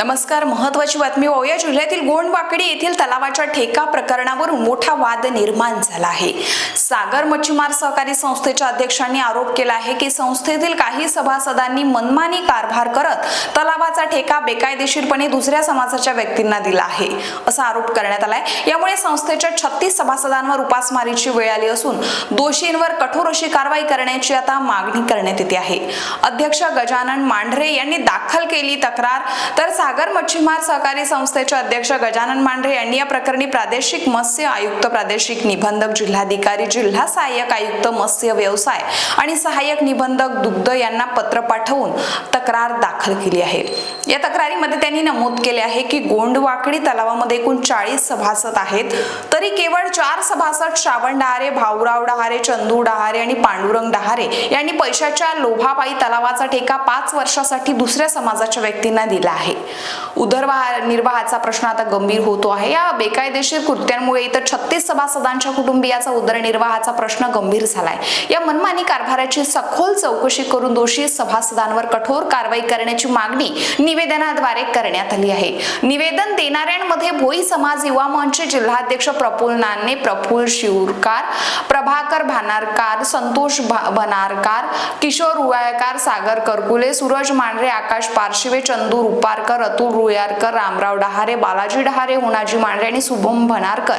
नमस्कार महत्वाची बातमी ओया जिल्ह्यातील गोंडवाकडी येथील तलावाच्या ठेका प्रकरणावरून मोठा वाद निर्माण झाला आहे. सागर मच्छीमार सहकारी संस्थेच्या अध्यक्षांनी आरोप केला आहे की संस्थेतील काही सभासदांनी मनमानी कारभार करत तलावाचा ठेका बेकायदेशीरपणे दुसऱ्या समाजाच्या व्यक्तींना दिला आहे असा आरोप करण्यात आलाय. यामुळे संस्थेच्या छत्तीस सभासदांवर उपासमारीची वेळ आली असून दोषींवर कठोर अशी कारवाई करण्याची आता मागणी करण्यात येते आहे. अध्यक्ष गजानन मांढरे यांनी दाखल केली तक्रार तर सागर मच्छीमार सहकारी संस्थेचे अध्यक्ष गजानन मांढरे यांनी या प्रकरणी प्रादेशिक मत्स्य आयुक्त प्रादेशिक निबंधक जिल्हाधिकारी जिल्हा सहाय्यक आयुक्त मत्स्य व्यवसाय आणि सहाय्यक निबंधक दुग्ध यांना पत्र पाठवून तक्रार दाखल केली आहे. या तक्रारीमध्ये त्यांनी नमूद केले आहे की गोंडवाकडी तलावामध्ये एकूण चाळीस सभासद आहेत. तरी केवळ चार सभासद श्रावण डहारे भाऊराव डहारे चंदू डहारे आणि पांडुरंग डहारे यांनी पैशाच्या लोभापायी तलावाचा ठेका पाच वर्षासाठी दुसऱ्या समाजाच्या व्यक्तींना दिला आहे. उदरवाह निर्वाहाचा प्रश्न आता गंभीर होतो आहे. या बेकायदेशीर कृत्यांमुळे इतर छत्तीस सभासदांच्या कुटुंबियाचा उदरनिर्वाहाचा प्रश्न गंभीर झालाय. या मनमानी कारभाराची सखोल चौकशी करून दोषी सभासदांवर कठोर कारवाई करण्याची मागणी निवेदनाद्वारे करण्यात आली आहे. निवेदन देणाऱ्यांमध्ये भोई समाज युवा मंचचे जिल्हाध्यक्ष प्रफुल्ल नान्ने प्रफुल शिवरकार प्रभाकर भानारकार संतोष बनारकार किशोर रुळायकार सागर करकुले सूरज मांढरे आकाश पारशिवे चंदू रुपारकर अतुल रुयारकर रामराव डहारे बालाजी डहारे होनाजी मांढरे आणि शुभम भनारकर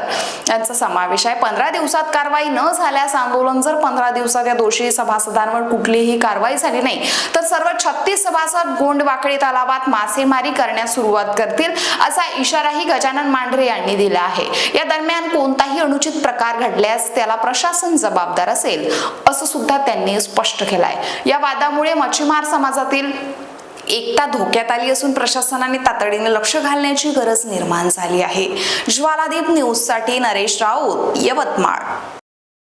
यांचा समावेश आहे. पंधरा दिवसात कारवाई न झाल्यास आंदोलन जर पंधरा दिवसात या दोषी सभासदांवर कुठलीही कारवाई झाली नाही तर सर्व छत्तीस सभासद गोंडवाकडी तलावात मासेमारी करण्यास सुरुवात करतील असा इशाराही गजानन मांढरे यांनी दिला आहे. या दरम्यान कोणताही अनुचित प्रकार घडल्यास त्याला प्रशासन जबाबदार असेल असं सुद्धा त्यांनी स्पष्ट केलंय. या वादामुळे मच्छीमार समाजातील एकता धोक्यात आली असून प्रशासनाने तातडीने लक्ष घालण्याची गरज निर्माण झाली आहे. ज्वालादीप न्यूजसाठी नरेश राऊत यवतमाळ.